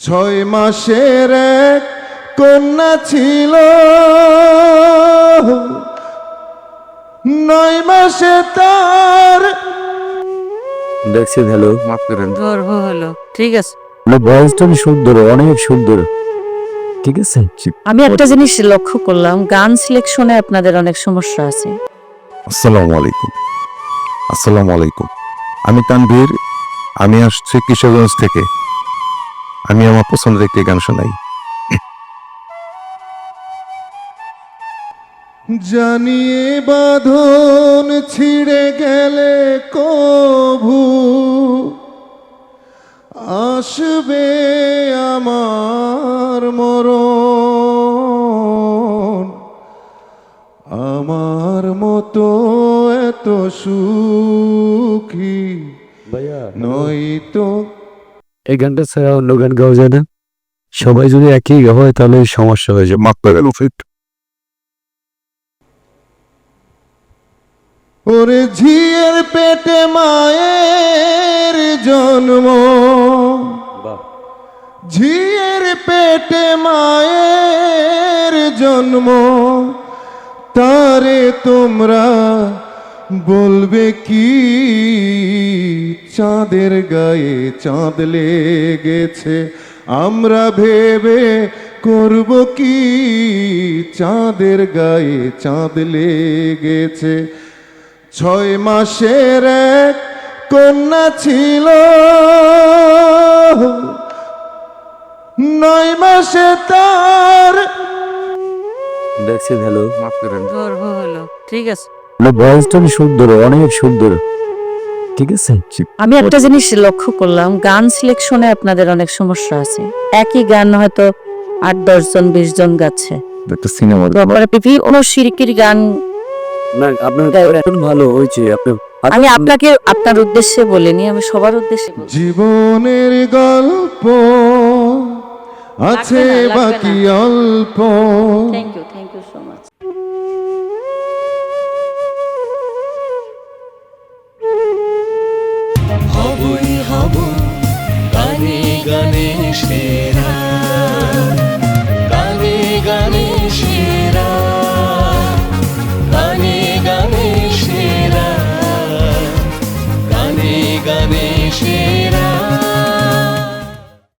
ছয় মাসের এক কন্যা ছিল। নয় মাসে তার দেখছেন হ্যালো। মাফ করেন গর্ব হলো। ঠিক আছে। ভয়েসটা সুন্দর অনেক সুন্দর। ঠিক আছে? আমি একটা জিনিস লক্ষ্য করলাম গান সিলেকশনে আপনাদের অনেক সমস্যা আছে। আসসালামু আলাইকুম। আসসালামু আলাইকুম। আমি তানভীর আমি আসছি কিশোরগঞ্জ থেকে। আমি আমার পছন্দের একটি গান শোনাই। জানিয়ে বাঁধন ছিঁড়ে গেলে কভু আসবে আমার মরণ। আমার মতো এত সুখী ভাইয়া নয়তো এই গানটা ছাড়া অন্য গান গাওয়া যায় না। সবাই যদি একই হয় তাহলে সমস্যা হয়ে যাবে। মাফ করেন উফিত ওরে ঝিয়ের পেটে মায়ের জন্ম। ঝিয়ের পেটে মায়ের জন্ম। তারে তোমরা বলবে কি? চাঁদের গায়ে চাঁদ লেগেছে। আমরা ভেবে করব কি? চাঁদের গায়ে চাঁদ লেগেছে। ছয় মাসের এক কন্যা ছিল। নয় মাসে তার দেখছেন হ্যালো মাফ করেন। গর্ব হলো। ঠিক আছে। ভয়েসটা সুন্দর অনেক সুন্দর। ঠিক আছে? আমি একটা জিনিস লক্ষ্য করলাম গান সিলেকশনে আপনাদের অনেক সমস্যা আছে। একই গান হয়তো আট দশ জন বিশ জন গাচ্ছে। একটা সিনেমা তারপরে বিভিন্ন সিরিকির গান না আপনার এখন ভালো হয়েছে আপনি আমি আপনাকে আপনার উদ্দেশ্যে বলিনি আমি সবার উদ্দেশ্যে জীবনের গল্প আছে না, বাকি অল্প। Thank you thank you so much হবই হব গানে গানে গানে সেরা। গানে গানে